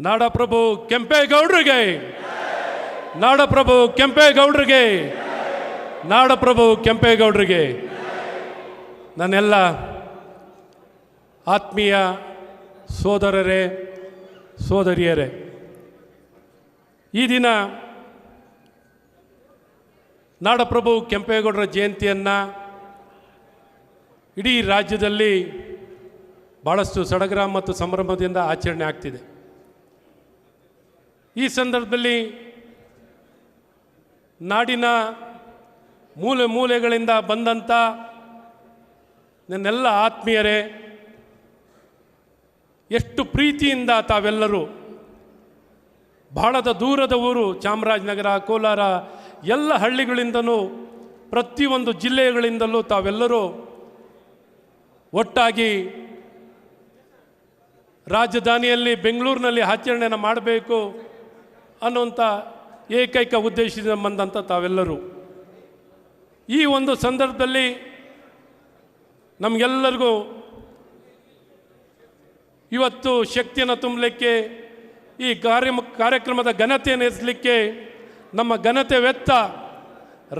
ನಾಡಪ್ರಭು ಕೆಂಪೇಗೌಡರಿಗೆ. ನಾಡಪ್ರಭು ಕೆಂಪೇಗೌಡರಿಗೆ. ನಾಡಪ್ರಭು ಕೆಂಪೇಗೌಡರಿಗೆ. ನನ್ನೆಲ್ಲ ಆತ್ಮೀಯ ಸೋದರರೇ, ಸೋದರಿಯರೇ, ಈ ದಿನ ನಾಡಪ್ರಭು ಕೆಂಪೇಗೌಡರ ಜಯಂತಿಯನ್ನು ಇಡೀ ರಾಜ್ಯದಲ್ಲಿ ಭಾಳಷ್ಟು ಸಡಗರ ಮತ್ತು ಸಂಭ್ರಮದಿಂದ ಆಚರಣೆ ಆಗ್ತಿದೆ. ಈ ಸಂದರ್ಭದಲ್ಲಿ ನಾಡಿನ ಮೂಲೆ ಮೂಲೆಗಳಿಂದ ಬಂದಂಥ ನನ್ನೆಲ್ಲ ಆತ್ಮೀಯರೇ, ಎಷ್ಟು ಪ್ರೀತಿಯಿಂದ ತಾವೆಲ್ಲರೂ ಬಹಳದ ದೂರದ ಊರು ಚಾಮರಾಜನಗರ, ಕೋಲಾರ, ಎಲ್ಲ ಹಳ್ಳಿಗಳಿಂದಲೂ ಪ್ರತಿಯೊಂದು ಜಿಲ್ಲೆಗಳಿಂದಲೂ ತಾವೆಲ್ಲರೂ ಒಟ್ಟಾಗಿ ರಾಜಧಾನಿಯಲ್ಲಿ ಬೆಂಗಳೂರಿನಲ್ಲಿ ಆಚರಣೆಯನ್ನು ಮಾಡಬೇಕು. ಅನ್ನುವಂಥ ಏಕೈಕ ಉದ್ದೇಶದಿಂದ ಬಂದಂಥ ತಾವೆಲ್ಲರೂ. ಈ ಒಂದು ಸಂದರ್ಭದಲ್ಲಿ ನಮಗೆಲ್ಲರಿಗೂ ಇವತ್ತು ಶಕ್ತಿಯನ್ನು ತುಂಬಲಿಕ್ಕೆ, ಈ ಕಾರ್ಯ ಕಾರ್ಯಕ್ರಮದ ಘನತೆಯನ್ನು ಹೆಚ್ಚಲಿಕ್ಕೆ ನಮ್ಮ ಘನತೆ ವೆತ್ತ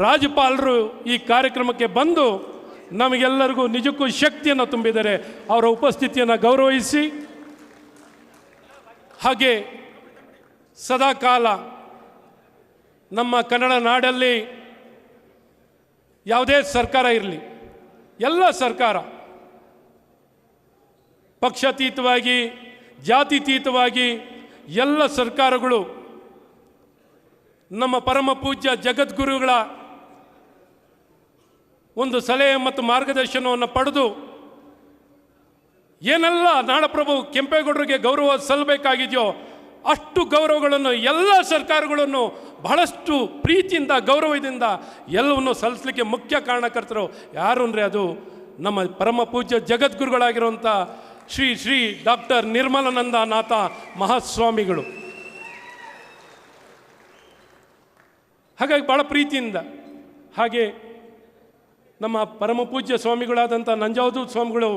ರಾಜ್ಯಪಾಲರು ಈ ಕಾರ್ಯಕ್ರಮಕ್ಕೆ ಬಂದು ನಮಗೆಲ್ಲರಿಗೂ ನಿಜಕ್ಕೂ ಶಕ್ತಿಯನ್ನು ತುಂಬಿದರೆ, ಅವರ ಉಪಸ್ಥಿತಿಯನ್ನು ಗೌರವಿಸಿ, ಹಾಗೆ ಸದಾಕಾಲ ನಮ್ಮ ಕನ್ನಡ ನಾಡಲ್ಲಿ ಯಾವುದೇ ಸರ್ಕಾರ ಇರಲಿ, ಎಲ್ಲ ಸರ್ಕಾರ ಪಕ್ಷಾತೀತವಾಗಿ, ಜಾತಿತೀತವಾಗಿ ಎಲ್ಲ ಸರ್ಕಾರಗಳು ನಮ್ಮ ಪರಮ ಪೂಜ್ಯ ಜಗದ್ಗುರುಗಳ ಒಂದು ಸಲಹೆ ಮತ್ತು ಮಾರ್ಗದರ್ಶನವನ್ನು ಪಡೆದು ಏನೆಲ್ಲ ನಾಡಪ್ರಭು ಕೆಂಪೇಗೌಡರಿಗೆ ಗೌರವ ಸಲ್ಲಬೇಕಾಗಿದೆಯೋ ಅಷ್ಟು ಗೌರವಗಳನ್ನು ಎಲ್ಲ ಸರ್ಕಾರಗಳನ್ನು ಬಹಳಷ್ಟು ಪ್ರೀತಿಯಿಂದ, ಗೌರವದಿಂದ ಎಲ್ಲವನ್ನು ಸಲ್ಲಿಸಲಿಕ್ಕೆ ಮುಖ್ಯ ಕಾರಣಕರ್ತರು ಯಾರು ಅಂದರೆ ಅದು ನಮ್ಮ ಪರಮ ಪೂಜ್ಯ ಜಗದ್ಗುರುಗಳಾಗಿರುವಂಥ ಶ್ರೀ ಶ್ರೀ ಡಾಕ್ಟರ್ ನಿರ್ಮಲಾನಂದನಾಥ ಮಹಾಸ್ವಾಮಿಗಳು. ಹಾಗಾಗಿ ಭಾಳ ಪ್ರೀತಿಯಿಂದ, ಹಾಗೆ ನಮ್ಮ ಪರಮ ಪೂಜ್ಯ ಸ್ವಾಮಿಗಳಾದಂಥ ನಂಜಾವಧೂತ ಸ್ವಾಮಿಗಳು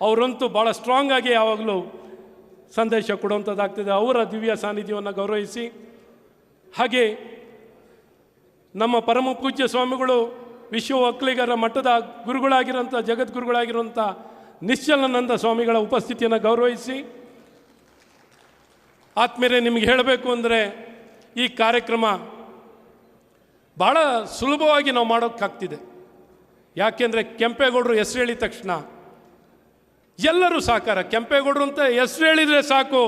ಅವರಂತೂ ಭಾಳ ಸ್ಟ್ರಾಂಗ್ ಆಗಿ ಯಾವಾಗಲೂ ಸಂದೇಶ ಕೊಡುವಂಥದ್ದಾಗ್ತದೆ ಅವರ ದಿವ್ಯ ಸಾನ್ನಿಧ್ಯವನ್ನು ಗೌರವಿಸಿ. ಹಾಗೆ ನಮ್ಮ ಪರಮ ಪೂಜ್ಯ ಸ್ವಾಮಿಗಳು ವಿಶ್ವ ಒಕ್ಕಲಿಗರ ಮಠದ ಗುರುಗಳಾಗಿರುವಂಥ, ಜಗದ್ಗುರುಗಳಾಗಿರುವಂಥ ನಿಶ್ಚಲನಂದ ಸ್ವಾಮಿಗಳ ಉಪಸ್ಥಿತಿಯನ್ನು ಗೌರವಿಸಿ. ಆತ್ಮೀಯರೇ, ನಿಮಗೆ ಹೇಳಬೇಕು ಅಂದರೆ ಈ ಕಾರ್ಯಕ್ರಮ ಭಾಳ ಸುಲಭವಾಗಿ ನಾವು ಮಾಡೋಕ್ಕಾಗ್ತಿದೆ. ಯಾಕೆಂದರೆ ಕೆಂಪೇಗೌಡರು ಹೆಸರು ಹೇಳಿದ ತಕ್ಷಣ ಎಲ್ಲರೂ ಸಹಕಾರ ಕೆಂಪೇಗೌಡರು ಅಂತ ಹೆಸರು ಹೇಳಿದರೆ ಸಾಕು.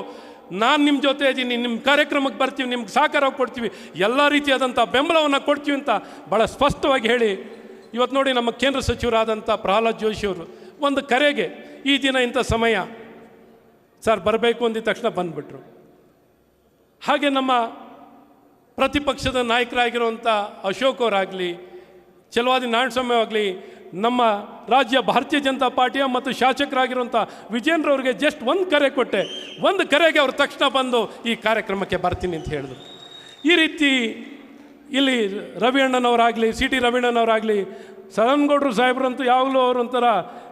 ನಾನು ನಿಮ್ಮ ಜೊತೆ ಇದ್ದೀನಿ ನಿಮ್ಮ ಕಾರ್ಯಕ್ರಮಕ್ಕೆ ಬರ್ತೀವಿ, ನಿಮ್ಗೆ ಸಹಕಾರ ಕೊಡ್ತೀವಿ. ಎಲ್ಲ ರೀತಿಯಾದಂಥ ಬೆಂಬಲವನ್ನು ಕೊಡ್ತೀವಿ ಅಂತ ಭಾಳ ಸ್ಪಷ್ಟವಾಗಿ ಹೇಳಿ. ಇವತ್ತು ನೋಡಿ ನಮ್ಮ ಕೇಂದ್ರ ಸಚಿವರಾದಂಥ ಪ್ರಹ್ಲಾದ್ ಜೋಶಿಯವರು ಒಂದು ಕರೆಗೆ, ಈ ದಿನ ಇಂಥ ಸಮಯ. ಸರ್, ಬರಬೇಕು ಅಂದಿದ ತಕ್ಷಣ ಬಂದುಬಿಟ್ರು. ಹಾಗೆ ನಮ್ಮ ಪ್ರತಿಪಕ್ಷದ ನಾಯಕರಾಗಿರುವಂಥ ಅಶೋಕ್ ಅವರಾಗಲಿ ಚಲವಾದಿ ನಾರಾಯಣಸ್ವಾಮಿ ಆಗಲಿ ನಮ್ಮ ರಾಜ್ಯ ಭಾರತೀಯ ಜನತಾ ಪಾರ್ಟಿಯ ಮತ್ತು ಶಾಸಕರಾಗಿರುವಂಥ ವಿಜೇಂದ್ರ ಅವರಿಗೆ ಜಸ್ಟ್ ಒಂದು ಕರೆ ಕೊಟ್ಟೆ. ಒಂದು ಕರೆಗೆ ಅವರು ತಕ್ಷಣ ಬಂದು ಈ ಕಾರ್ಯಕ್ರಮಕ್ಕೆ ಬರ್ತೀನಿ ಅಂತ ಹೇಳಿದ್ರು. ಈ ರೀತಿ ಇಲ್ಲಿ ರವಿಯಣ್ಣನವರಾಗಲಿ, ಸಿ ಟಿ ರವಿಯಣ್ಣನವರಾಗಲಿ, ಸದನಗೌಡರು ಸಾಹೇಬ್ರಂತೂ ಯಾವಾಗಲೂ ಅವರು ಒಂಥರ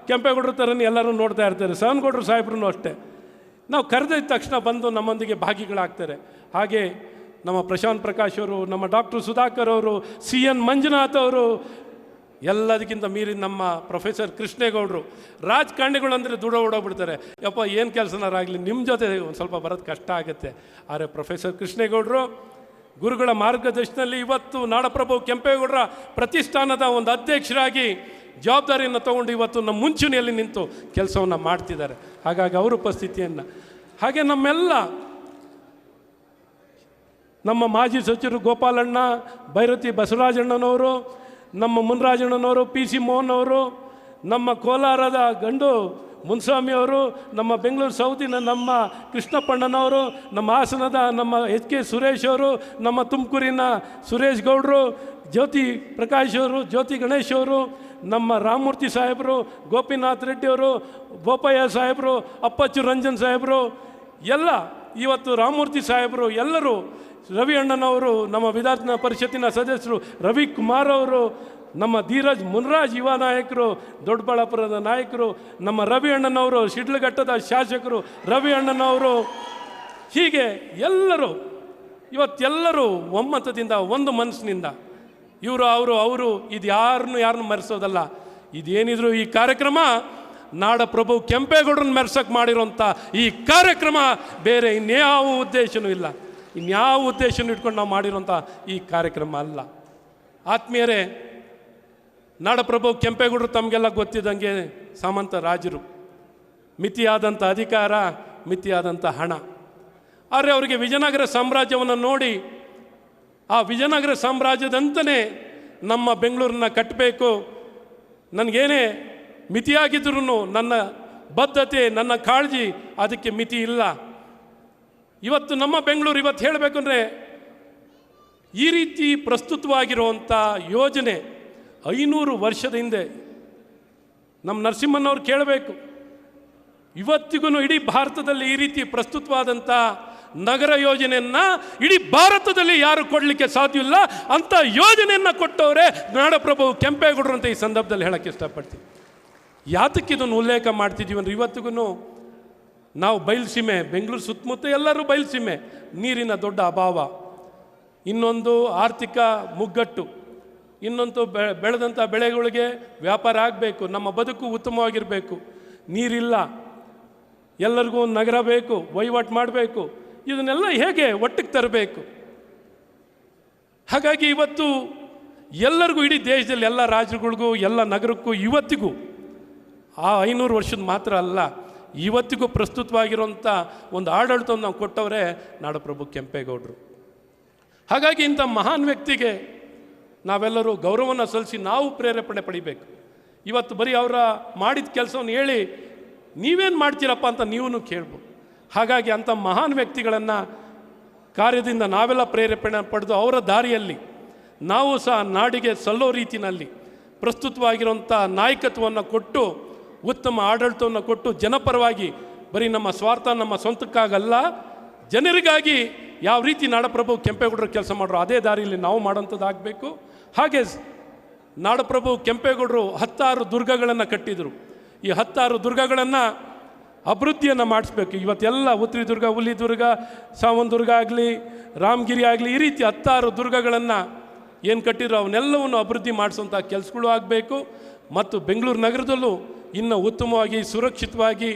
ಕೆಂಪೇಗೌಡ್ರ ಥರನೇ ಎಲ್ಲರೂ ನೋಡ್ತಾ ಇರ್ತಾರೆ. ಸದನಗೌಡರು ಸಾಹೇಬ್ರೂ ಅಷ್ಟೇ. ನಾವು ಕರೆದಿದ್ದ ತಕ್ಷಣ ಬಂದು ನಮ್ಮೊಂದಿಗೆ ಭಾಗಿಗಳಾಗ್ತಾರೆ. ಹಾಗೆ ನಮ್ಮ ಪ್ರಶಾಂತ್ ಪ್ರಕಾಶ್ ಅವರು, ನಮ್ಮ ಡಾಕ್ಟರ್ ಸುಧಾಕರ್ ಅವರು, ಸಿ ಎನ್ ಮಂಜುನಾಥ್ ಅವರು ಎಲ್ಲದಕ್ಕಿಂತ ಮೀರಿ ನಮ್ಮ ಪ್ರೊಫೆಸರ್ ಕೃಷ್ಣೇಗೌಡರು ರಾಜಕಾರಣಿಗಳು ಅಂದರೆ ದೂರ ಓಡೋಗ್ಬಿಡ್ತಾರೆ. ಯಪ್ಪ, ಏನು ಕೆಲಸನಾರಾಗಲಿ ನಿಮ್ಮ ಜೊತೆ ಒಂದು ಸ್ವಲ್ಪ ಬರೋದು ಕಷ್ಟ ಆಗುತ್ತೆ. ಆದರೆ ಪ್ರೊಫೆಸರ್ ಕೃಷ್ಣೇಗೌಡರು, ಗುರುಗಳ ಮಾರ್ಗದರ್ಶನದಲ್ಲಿ ಇವತ್ತು ನಾಡಪ್ರಭು ಕೆಂಪೇಗೌಡರ ಪ್ರತಿಷ್ಠಾನದ ಒಂದು ಅಧ್ಯಕ್ಷರಾಗಿ ಜವಾಬ್ದಾರಿಯನ್ನು ತಗೊಂಡು ಇವತ್ತು ನಮ್ಮ ಮುಂಚೂಣಿಯಲ್ಲಿ ನಿಂತು ಕೆಲಸವನ್ನು ಮಾಡ್ತಿದ್ದಾರೆ. ಹಾಗಾಗಿ ಅವರ ಉಪಸ್ಥಿತಿಯನ್ನು. ಹಾಗೆ ನಮ್ಮೆಲ್ಲ ನಮ್ಮ ಮಾಜಿ ಸಚಿವರು ಗೋಪಾಲಣ್ಣ, ಭೈರತಿ ಬಸವರಾಜಣ್ಣನವರು ನಮ್ಮ ಮುನ್ರಾಜಣ್ಣನವರು ಪಿ ಸಿ ಮೋಹನ್ ಅವರು ನಮ್ಮ ಕೋಲಾರದ ಗಂಡು ಮುನ್ಸ್ವಾಮಿ ಅವರು, ನಮ್ಮ ಬೆಂಗಳೂರು ಸೌತಿನ ನಮ್ಮ ಕೃಷ್ಣಪ್ಪಣ್ಣನವರು, ನಮ್ಮ ಹಾಸನದ ನಮ್ಮ ಎಚ್ ಕೆ ಸುರೇಶ್ ಅವರು, ನಮ್ಮ ತುಮಕೂರಿನ ಸುರೇಶ್ ಗೌಡರು, ಜ್ಯೋತಿ ಪ್ರಕಾಶ್ ಅವರು, ಜ್ಯೋತಿ ಗಣೇಶ್ ಅವರು, ನಮ್ಮ ರಾಮಮೂರ್ತಿ ಸಾಹೇಬರು, ಗೋಪಿನಾಥ್ ರೆಡ್ಡಿ ಅವರು ಬೋಪಯ್ಯ ಸಾಹೇಬರು, ಅಪ್ಪಚ್ಚು ರಂಜನ್ ಸಾಹೇಬರು, ಎಲ್ಲ ಇವತ್ತು ರಾಮಮೂರ್ತಿ ಸಾಹೇಬರು ಎಲ್ಲರೂ, ರವಿ ಅಣ್ಣನವರು, ನಮ್ಮ ವಿಧಾನ ಪರಿಷತ್ತಿನ ಸದಸ್ಯರು, ರವಿ ಕುಮಾರ್ ಅವರು, ನಮ್ಮ ಧೀರಜ್ ಮುನ್ರಾಜ್ ಯುವ ನಾಯಕರು, ದೊಡ್ಡಬಳ್ಳಾಪುರದ ನಾಯಕರು, ನಮ್ಮ ರವಿ ಅಣ್ಣನವರು, ಶಿಡ್ಲಘಟ್ಟದ ಶಾಸಕರು, ರವಿ ಅಣ್ಣನವರು, ಹೀಗೆ ಎಲ್ಲರೂ, ಇವತ್ತೆಲ್ಲರೂ ಒಮ್ಮತದಿಂದ, ಒಂದು ಮನಸ್ಸಿನಿಂದ, ಇವರು, ಅವರು ಅವರು ಇದು ಯಾರನ್ನು ಯಾರನ್ನು ಮರೆಸೋದಲ್ಲ, ಇದೇನಿದ್ರು ಈ ಕಾರ್ಯಕ್ರಮ? ನಾಡಪ್ರಭು ಕೆಂಪೇಗೌಡರನ್ನ ಮೆರ್ಸಕ್ಕೆ ಮಾಡಿರೋಂಥ ಈ ಕಾರ್ಯಕ್ರಮ ಬೇರೆ ಇನ್ಯಾವ ಉದ್ದೇಶನೂ ಇಲ್ಲ. ಇನ್ಯಾವ ಉದ್ದೇಶನೂ ಇಟ್ಕೊಂಡು ನಾವು ಮಾಡಿರೋಂಥ ಈ ಕಾರ್ಯಕ್ರಮ ಅಲ್ಲ. ಆತ್ಮೀಯರೇ, ನಾಡಪ್ರಭು ಕೆಂಪೇಗೌಡರು ತಮಗೆಲ್ಲ ಗೊತ್ತಿದ್ದಂಗೆ ಸಾಮಂತ ರಾಜರು. ಮಿತಿಯಾದಂಥ ಅಧಿಕಾರ ಮಿತಿಯಾದಂಥ ಹಣ. ಆದರೆ ಅವರಿಗೆ ವಿಜಯನಗರ ಸಾಮ್ರಾಜ್ಯವನ್ನು ನೋಡಿ, ಆ ವಿಜಯನಗರ ಸಾಮ್ರಾಜ್ಯದಂತನೇ ನಮ್ಮ ಬೆಂಗಳೂರನ್ನ ಕಟ್ಟಬೇಕು ನನಗೇನೇ ಮಿತಿಯಾಗಿದ್ರೂ ನನ್ನ ಬದ್ಧತೆ, ನನ್ನ ಕಾಳಜಿ ಅದಕ್ಕೆ ಮಿತಿ ಇಲ್ಲ. ಇವತ್ತು ನಮ್ಮ ಬೆಂಗಳೂರು ಇವತ್ತು ಹೇಳಬೇಕು ಅಂದರೆ ಈ ರೀತಿ ಪ್ರಸ್ತುತವಾಗಿರುವಂಥ ಯೋಜನೆ ಐನೂರು ವರ್ಷದ ಹಿಂದೆ ನಮ್ಮ ನರಸಿಂಹನವ್ರು ಕೇಳಬೇಕು. ಇವತ್ತಿಗೂ ಇಡೀ ಭಾರತದಲ್ಲಿ ಈ ರೀತಿ ಪ್ರಸ್ತುತವಾದಂಥ ನಗರ ಯೋಜನೆಯನ್ನು ಇಡೀ ಭಾರತದಲ್ಲಿ ಯಾರು ಕೊಡಲಿಕ್ಕೆ ಸಾಧ್ಯವಿಲ್ಲ, ಅಂಥ ಯೋಜನೆಯನ್ನು ಕೊಟ್ಟವರೇ ನಾಡಪ್ರಭು ಕೆಂಪೇಗೌಡರು ಅಂತ ಈ ಸಂದರ್ಭದಲ್ಲಿ ಹೇಳೋಕ್ಕೆ ಇಷ್ಟಪಡ್ತೀನಿ. ಯಾತಕ್ಕೆ ಇದನ್ನು ಉಲ್ಲೇಖ ಮಾಡ್ತಿದ್ದೀವಿ ಅಂದರೆ ಇವತ್ತಿಗೂ ನಾವು ಬಯಲುಸೀಮೆ ಬೆಂಗಳೂರು ಸುತ್ತಮುತ್ತ ಎಲ್ಲರೂ ಬಯಲುಸೀಮೆ ನೀರಿನ ದೊಡ್ಡ ಅಭಾವ. ಇನ್ನೊಂದು ಆರ್ಥಿಕ ಮುಗ್ಗಟ್ಟು. ಇನ್ನೊಂದು ಬೆ ಬೆಳೆದಂಥ ಬೆಳೆಗಳಿಗೆ ವ್ಯಾಪಾರ ಆಗಬೇಕು, ನಮ್ಮ ಬದುಕು ಉತ್ತಮವಾಗಿರಬೇಕು. ನೀರಿಲ್ಲ, ಎಲ್ಲರಿಗೂ ನಗರ ಬೇಕು, ವಹಿವಾಟು ಮಾಡಬೇಕು, ಇದನ್ನೆಲ್ಲ ಹೇಗೆ ಒಟ್ಟಿಗೆ ತರಬೇಕು? ಹಾಗಾಗಿ ಇವತ್ತು ಎಲ್ಲರಿಗೂ ಇಡೀ ದೇಶದಲ್ಲಿ, ಎಲ್ಲ ರಾಜ್ಯಗಳಿಗೂ, ಎಲ್ಲ ನಗರಕ್ಕೂ, ಇವತ್ತಿಗೂ ಆ ಐನೂರು ವರ್ಷದ ಮಾತ್ರ ಅಲ್ಲ, ಇವತ್ತಿಗೂ ಪ್ರಸ್ತುತವಾಗಿರುವಂಥ ಒಂದು ಆಡಳಿತವನ್ನು ನಾವು ಕೊಟ್ಟವರೇ ನಾಡಪ್ರಭು ಕೆಂಪೇಗೌಡರು. ಹಾಗಾಗಿ ಇಂಥ ಮಹಾನ್ ವ್ಯಕ್ತಿಗೆ ನಾವೆಲ್ಲರೂ ಗೌರವವನ್ನು ಸಲ್ಲಿಸಿ ನಾವು ಪ್ರೇರೇಪಣೆ ಪಡಿಬೇಕು. ಇವತ್ತು ಬರೀ ಅವರ ಮಾಡಿದ ಕೆಲಸವನ್ನು ಹೇಳಿ ನೀವೇನು ಮಾಡ್ತೀರಪ್ಪ ಅಂತ ನೀವೂ ಕೇಳ್ಬೋದು. ಹಾಗಾಗಿ ಅಂಥ ಮಹಾನ್ ವ್ಯಕ್ತಿಗಳನ್ನು ಕಾರ್ಯದಿಂದ ನಾವೆಲ್ಲ ಪ್ರೇರೇಪಣೆ ಪಡೆದು ಅವರ ದಾರಿಯಲ್ಲಿ ನಾವು ಸಹ ನಾಡಿಗೆ ಸಲ್ಲೋ ರೀತಿಯಲ್ಲಿ ಪ್ರಸ್ತುತವಾಗಿರುವಂಥ ನಾಯಕತ್ವವನ್ನು ಕೊಟ್ಟು ಉತ್ತಮ ಆಡಳಿತವನ್ನು ಕೊಟ್ಟು ಜನಪರವಾಗಿ ಬರೀ ನಮ್ಮ ಸ್ವಾರ್ಥ, ನಮ್ಮ ಸ್ವಂತಕ್ಕಾಗಲ್ಲ. ಜನರಿಗಾಗಿ ಯಾವ ರೀತಿ ನಾಡಪ್ರಭು ಕೆಂಪೇಗೌಡರು ಕೆಲಸ ಮಾಡ್ರು ಅದೇ ದಾರಿಯಲ್ಲಿ ನಾವು ಮಾಡೋಂಥದ್ದಾಗಬೇಕು ಹಾಗೆ ನಾಡಪ್ರಭು ಕೆಂಪೇಗೌಡರು ಹತ್ತಾರು ದುರ್ಗಗಳನ್ನು ಕಟ್ಟಿದರು. ಈ ಹತ್ತಾರು ದುರ್ಗಗಳನ್ನು ಅಭಿವೃದ್ಧಿಯನ್ನು ಮಾಡಿಸ್ಬೇಕು. ಇವತ್ತೆಲ್ಲ ಉತ್ರಿ ದುರ್ಗ, ಹುಲಿ ದುರ್ಗ, ಸಾವನ್ ದುರ್ಗ ಆಗಲಿ, ರಾಮಗಿರಿ ಆಗಲಿ, ಈ ರೀತಿ ಹತ್ತಾರು ದುರ್ಗಗಳನ್ನು ಏನು ಕಟ್ಟಿದ್ರು, ಅವನ್ನೆಲ್ಲವನ್ನು ಅಭಿವೃದ್ಧಿ ಮಾಡಿಸುವಂಥ ಕೆಲಸಗಳು ಆಗಬೇಕು. ಮತ್ತು ಬೆಂಗಳೂರು ನಗರದಲ್ಲೂ ಇನ್ನು ಉತ್ತಮವಾಗಿ, ಸುರಕ್ಷಿತವಾಗಿ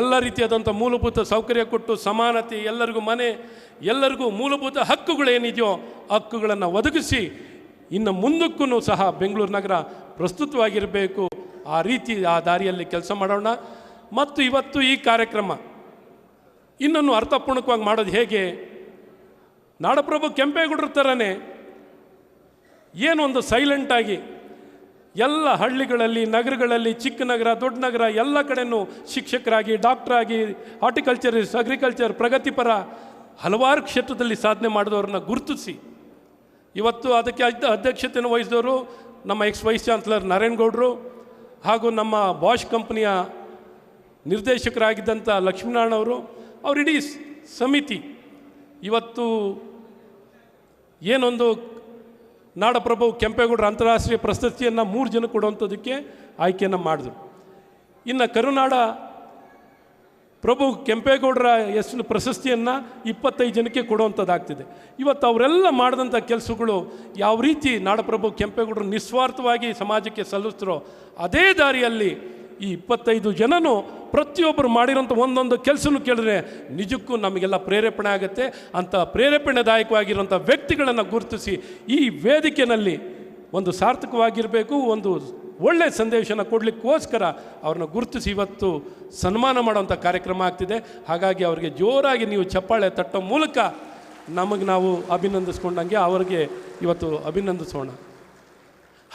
ಎಲ್ಲ ರೀತಿಯಾದಂಥ ಮೂಲಭೂತ ಸೌಕರ್ಯ ಕೊಟ್ಟು ಸಮಾನತೆ, ಎಲ್ಲರಿಗೂ ಮನೆ, ಎಲ್ಲರಿಗೂ ಮೂಲಭೂತ ಹಕ್ಕುಗಳೇನಿದೆಯೋ ಹಕ್ಕುಗಳನ್ನು ಒದಗಿಸಿ ಇನ್ನು ಮುಂದಕ್ಕೂ ಸಹ ಬೆಂಗಳೂರು ನಗರ ಪ್ರಸ್ತುತವಾಗಿರಬೇಕು. ಆ ರೀತಿ ಆ ದಾರಿಯಲ್ಲಿ ಕೆಲಸ ಮಾಡೋಣ. ಮತ್ತು ಇವತ್ತು ಈ ಕಾರ್ಯಕ್ರಮ ಇನ್ನನ್ನು ಅರ್ಥಪೂರ್ಣಕವಾಗಿ ಮಾಡೋದು ಹೇಗೆ? ನಾಡಪ್ರಭು ಕೆಂಪೇಗೌಡರ ಥರನೇ ಏನೊಂದು ಸೈಲೆಂಟಾಗಿ ಎಲ್ಲ ಹಳ್ಳಿಗಳಲ್ಲಿ, ನಗರಗಳಲ್ಲಿ, ಚಿಕ್ಕ ನಗರ, ದೊಡ್ಡ ನಗರ, ಎಲ್ಲ ಕಡೆಯೂ ಶಿಕ್ಷಕರಾಗಿ, ಡಾಕ್ಟ್ರಾಗಿ, ಹಾರ್ಟಿಕಲ್ಚರಿಸ್ಟ್, ಅಗ್ರಿಕಲ್ಚರ್, ಪ್ರಗತಿಪರ ಹಲವಾರು ಕ್ಷೇತ್ರದಲ್ಲಿ ಸಾಧನೆ ಮಾಡಿದವ್ರನ್ನ ಗುರುತಿಸಿ. ಇವತ್ತು ಅದಕ್ಕೆ ಅಧ್ಯ- ಅಧ್ಯಕ್ಷತೆಯನ್ನು ವಹಿಸಿದವರು ನಮ್ಮ ಎಕ್ಸ್ ವೈಸ್ ಚಾನ್ಸಲರ್ ನಾರಾಯಣಗೌಡರು ಹಾಗೂ ನಮ್ಮ ಬಾಷ್ ಕಂಪನಿಯ ನಿರ್ದೇಶಕರಾಗಿದ್ದಂಥ ಲಕ್ಷ್ಮೀನಾರಾಯಣ ಅವರು. ಅವರಿಡೀ ಸಮಿತಿ ಇವತ್ತು ಏನೊಂದು ನಾಡಪ್ರಭು ಕೆಂಪೇಗೌಡರ ಅಂತಾರಾಷ್ಟ್ರೀಯ ಪ್ರಶಸ್ತಿಯನ್ನು ಮೂರು ಜನ ಕೊಡುವಂಥದ್ದಕ್ಕೆ ಆಯ್ಕೆಯನ್ನು ಮಾಡಿದ್ರು. ಇನ್ನು ಕರುನಾಡ ಪ್ರಭು ಕೆಂಪೇಗೌಡರ ಹೆಸರು ಪ್ರಶಸ್ತಿಯನ್ನು ಇಪ್ಪತ್ತೈದು ಜನಕ್ಕೆ ಕೊಡುವಂಥದ್ದಾಗ್ತಿದೆ. ಇವತ್ತು ಅವರೆಲ್ಲ ಮಾಡಿದಂಥ ಕೆಲಸಗಳು ಯಾವ ರೀತಿ ನಾಡಪ್ರಭು ಕೆಂಪೇಗೌಡರು ನಿಸ್ವಾರ್ಥವಾಗಿ ಸಮಾಜಕ್ಕೆ ಸಲ್ಲಿಸ್ತಾರೋ ಅದೇ ದಾರಿಯಲ್ಲಿ ಈ ಇಪ್ಪತ್ತೈದು ಜನನು ಪ್ರತಿಯೊಬ್ಬರು ಮಾಡಿರೋಂಥ ಒಂದೊಂದು ಕೆಲಸನೂ ಕೇಳಿದ್ರೆ ನಿಜಕ್ಕೂ ನಮಗೆಲ್ಲ ಪ್ರೇರೇಪಣೆ ಆಗುತ್ತೆ. ಅಂಥ ಪ್ರೇರೇಪಣೆದಾಯಕವಾಗಿರುವಂಥ ವ್ಯಕ್ತಿಗಳನ್ನು ಗುರುತಿಸಿ ಈ ವೇದಿಕೆಯಲ್ಲಿ ಒಂದು ಸಾರ್ಥಕವಾಗಿರಬೇಕು, ಒಂದು ಒಳ್ಳೆಯ ಸಂದೇಶನ ಕೊಡಲಿಕ್ಕೋಸ್ಕರ ಅವ್ರನ್ನ ಗುರುತಿಸಿ ಇವತ್ತು ಸನ್ಮಾನ ಮಾಡುವಂಥ ಕಾರ್ಯಕ್ರಮ ಆಗ್ತಿದೆ. ಹಾಗಾಗಿ ಅವರಿಗೆ ಜೋರಾಗಿ ನೀವು ಚಪ್ಪಾಳೆ ತಟ್ಟೋ ಮೂಲಕ ನಮಗೆ ನಾವು ಅಭಿನಂದಿಸ್ಕೊಂಡಂಗೆ ಅವರಿಗೆ ಇವತ್ತು ಅಭಿನಂದಿಸೋಣ.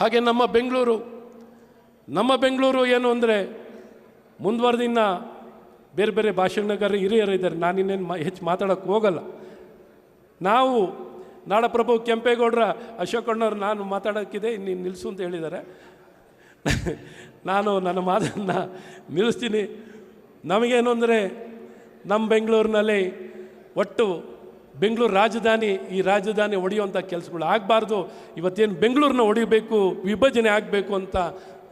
ಹಾಗೆ ನಮ್ಮ ಬೆಂಗಳೂರು ನಮ್ಮ ಬೆಂಗಳೂರು ಏನು ಅಂದರೆ ಮುಂದುವರೆದಿನ್ನ ಬೇರೆ ಬೇರೆ ಭಾಷಣಗಾರರು ಹಿರಿಯರು ಇದ್ದಾರೆ. ನಾನಿನ್ನೇನು ಮಾ ಹೆಚ್ಚು ಮಾತಾಡೋಕ್ಕೆ ಹೋಗಲ್ಲ. ನಾವು ನಾಡಪ್ರಭು ಕೆಂಪೇಗೌಡರ ಅಶೋಕಣ್ಣವ್ರು ನಾನು ಮಾತಾಡೋಕ್ಕಿದೆ. ಇನ್ನು ನಿಲ್ಲಿಸು ಅಂತ ಹೇಳಿದ್ದಾರೆ. ನಾನು ನನ್ನ ಮಾತನ್ನು ನಿಲ್ಲಿಸ್ತೀನಿ. ನಮಗೇನು ಅಂದರೆ ನಮ್ಮ ಬೆಂಗಳೂರಿನಲ್ಲಿ ಒಟ್ಟು ಬೆಂಗಳೂರು ರಾಜಧಾನಿ ಈ ರಾಜಧಾನಿ ಒಡೆಯುವಂಥ ಕೆಲಸಗಳು ಆಗಬಾರ್ದು. ಇವತ್ತೇನು ಬೆಂಗಳೂರನ್ನ ಹೊಡಿಬೇಕು ವಿಭಜನೆ ಆಗಬೇಕು ಅಂತ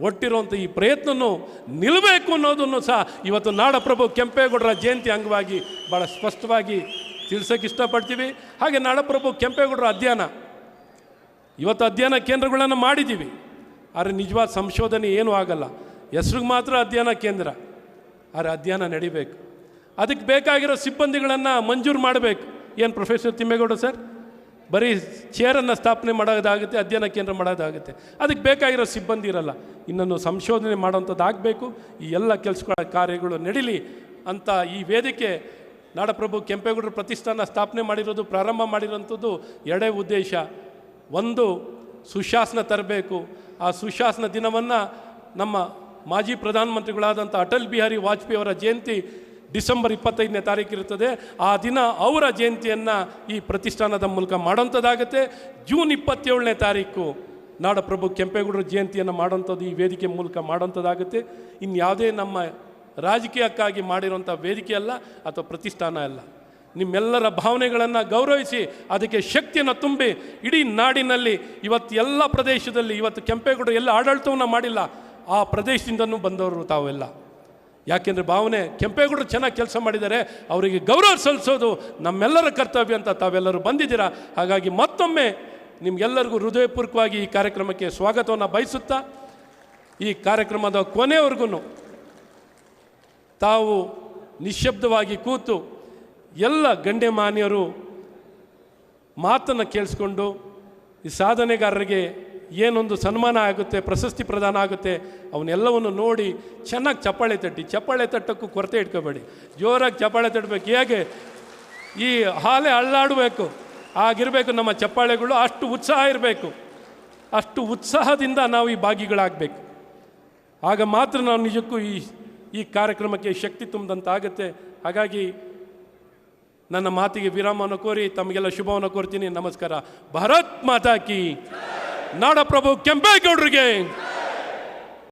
ಒಟ್ಟಿರುವಂಥ ಈ ಪ್ರಯತ್ನನೂ ನಿಲ್ಲಬೇಕು ಅನ್ನೋದನ್ನು ಸಹ ಇವತ್ತು ನಾಡಪ್ರಭು ಕೆಂಪೇಗೌಡರ ಜಯಂತಿ ಅಂಗವಾಗಿ ಭಾಳ ಸ್ಪಷ್ಟವಾಗಿ ತಿಳಿಸೋಕೆ ಇಷ್ಟಪಡ್ತೀವಿ. ಹಾಗೆ ನಾಡಪ್ರಭು ಕೆಂಪೇಗೌಡರ ಅಧ್ಯಯನ, ಇವತ್ತು ಅಧ್ಯಯನ ಕೇಂದ್ರಗಳನ್ನು ಮಾಡಿದ್ದೀವಿ. ಆದರೆ ನಿಜವಾದ ಸಂಶೋಧನೆ ಏನೂ ಆಗಲ್ಲ. ಹೆಸ್ರಿಗೆ ಮಾತ್ರ ಅಧ್ಯಯನ ಕೇಂದ್ರ. ಆದರೆ ಅಧ್ಯಯನ ನಡಿಬೇಕು. ಅದಕ್ಕೆ ಬೇಕಾಗಿರೋ ಸಿಬ್ಬಂದಿಗಳನ್ನು ಮಂಜೂರು ಮಾಡಬೇಕು. ಏನು ಪ್ರೊಫೆಸರ್ ತಿಮ್ಮೇಗೌಡ ಸರ್? ಬರೀ ಚೇರನ್ನು ಸ್ಥಾಪನೆ ಮಾಡೋದಾಗುತ್ತೆ, ಅಧ್ಯಯನ ಕೇಂದ್ರ ಮಾಡೋದಾಗುತ್ತೆ. ಅದಕ್ಕೆ ಬೇಕಾಗಿರೋ ಸಿಬ್ಬಂದಿ ಇರಲ್ಲ. ಇನ್ನನ್ನು ಸಂಶೋಧನೆ ಮಾಡೋಂಥದ್ದು ಆಗಬೇಕು. ಈ ಎಲ್ಲ ಕೆಲಸಗಳ ಕಾರ್ಯಗಳು ನಡೀಲಿ ಅಂತ ಈ ವೇದಿಕೆ ನಾಡಪ್ರಭು ಕೆಂಪೇಗೌಡರ ಪ್ರತಿಷ್ಠಾನ ಸ್ಥಾಪನೆ ಮಾಡಿರೋದು, ಪ್ರಾರಂಭ ಮಾಡಿರೋಂಥದ್ದು ಎರಡೇ ಉದ್ದೇಶ. ಒಂದು, ಸುಶಾಸನ ತರಬೇಕು. ಆ ಸುಶಾಸನ ದಿನವನ್ನು ನಮ್ಮ ಮಾಜಿ ಪ್ರಧಾನಮಂತ್ರಿಗಳಾದಂಥ ಅಟಲ್ ಬಿಹಾರಿ ವಾಜಪೇಯಿ ಅವರ ಜಯಂತಿ ಡಿಸೆಂಬರ್ ಇಪ್ಪತ್ತೈದನೇ ತಾರೀಕು ಇರುತ್ತದೆ. ಆ ದಿನ ಅವರ ಜಯಂತಿಯನ್ನು ಈ ಪ್ರತಿಷ್ಠಾನದ ಮೂಲಕ ಮಾಡೋಂಥದ್ದಾಗುತ್ತೆ ಜೂನ್ ಇಪ್ಪತ್ತೇಳನೇ ತಾರೀಕು ನಾಡಪ್ರಭು ಕೆಂಪೇಗೌಡರ ಜಯಂತಿಯನ್ನು ಮಾಡೋಂಥದ್ದು ಈ ವೇದಿಕೆ ಮೂಲಕ ಮಾಡೋಂಥದ್ದಾಗುತ್ತೆ ಇನ್ಯಾವುದೇ ನಮ್ಮ ರಾಜಕೀಯಕ್ಕಾಗಿ ಮಾಡಿರುವಂಥ ವೇದಿಕೆ ಅಲ್ಲ ಅಥವಾ ಪ್ರತಿಷ್ಠಾನ ಅಲ್ಲ. ನಿಮ್ಮೆಲ್ಲರ ಭಾವನೆಗಳನ್ನು ಗೌರವಿಸಿ ಅದಕ್ಕೆ ಶಕ್ತಿಯನ್ನು ತುಂಬಿ ಇಡೀ ನಾಡಿನಲ್ಲಿ ಇವತ್ತು ಎಲ್ಲ ಪ್ರದೇಶದಲ್ಲಿ ಇವತ್ತು ಕೆಂಪೇಗೌಡರು ಎಲ್ಲ ಆಡಳಿತವನ್ನು ಮಾಡಿಲ್ಲ. ಆ ಪ್ರದೇಶದಿಂದನೂ ಬಂದವರು ತಾವೆಲ್ಲ. ಯಾಕೆಂದರೆ ಭಾವನೆ ಕೆಂಪೇಗೌಡರು ಚೆನ್ನಾಗಿ ಕೆಲಸ ಮಾಡಿದ್ದಾರೆ, ಅವರಿಗೆ ಗೌರವ ಸಲ್ಲಿಸೋದು ನಮ್ಮೆಲ್ಲರ ಕರ್ತವ್ಯ ಅಂತ ತಾವೆಲ್ಲರೂ ಬಂದಿದ್ದೀರಾ? ಹಾಗಾಗಿ ಮತ್ತೊಮ್ಮೆ ನಿಮಗೆಲ್ಲರಿಗೂ ಹೃದಯಪೂರ್ವಕವಾಗಿ ಈ ಕಾರ್ಯಕ್ರಮಕ್ಕೆ ಸ್ವಾಗತವನ್ನು ಬಯಸುತ್ತಾ, ಈ ಕಾರ್ಯಕ್ರಮದ ಕೊನೆವರೆಗೂ ತಾವು ನಿಶ್ಶಬ್ದವಾಗಿ ಕೂತು ಎಲ್ಲ ಗಣ್ಯಮಾನ್ಯರು ಮಾತನ್ನು ಕೇಳಿಸ್ಕೊಂಡು ಈ ಸಾಧನೆಗಾರರಿಗೆ ಏನೊಂದು ಸನ್ಮಾನ ಆಗುತ್ತೆ, ಪ್ರಶಸ್ತಿ ಪ್ರದಾನ ಆಗುತ್ತೆ, ಅವನ್ನೆಲ್ಲವನ್ನು ನೋಡಿ ಚೆನ್ನಾಗಿ ಚಪ್ಪಾಳೆ ತಟ್ಟಿ. ಚಪ್ಪಾಳೆ ತಟ್ಟಕ್ಕೂ ಕೊರತೆ ಇಟ್ಕೋಬೇಡಿ. ಜೋರಾಗಿ ಚಪ್ಪಾಳೆ ತಟ್ಟಬೇಕು ಹೇಗೆ? ಈ ಹಾಲೆ ಅಳ್ಳಾಡಬೇಕು. ಆಗಿರಬೇಕು ನಮ್ಮ ಚಪ್ಪಾಳೆಗಳು, ಅಷ್ಟು ಉತ್ಸಾಹ ಇರಬೇಕು. ಅಷ್ಟು ಉತ್ಸಾಹದಿಂದ ನಾವು ಈ ಭಾಗಿಗಳಾಗಬೇಕು. ಆಗ ಮಾತ್ರ ನಾವು ನಿಜಕ್ಕೂ ಈ ಈ ಕಾರ್ಯಕ್ರಮಕ್ಕೆ ಶಕ್ತಿ ತುಂಬಿದಂತಾಗುತ್ತೆ. ಹಾಗಾಗಿ ನನ್ನ ಮಾತಿಗೆ ವಿರಾಮವನ್ನು ಕೋರಿ, ತಮಗೆಲ್ಲ ಶುಭವನ್ನು ಕೋರ್ತೀನಿ. ನಮಸ್ಕಾರ. ಭರತ್ ಮಾತಾ ಕಿ. ನಾಡಪ್ರಭು ಕೆಂಪೇಗೌಡರಿಗೆ.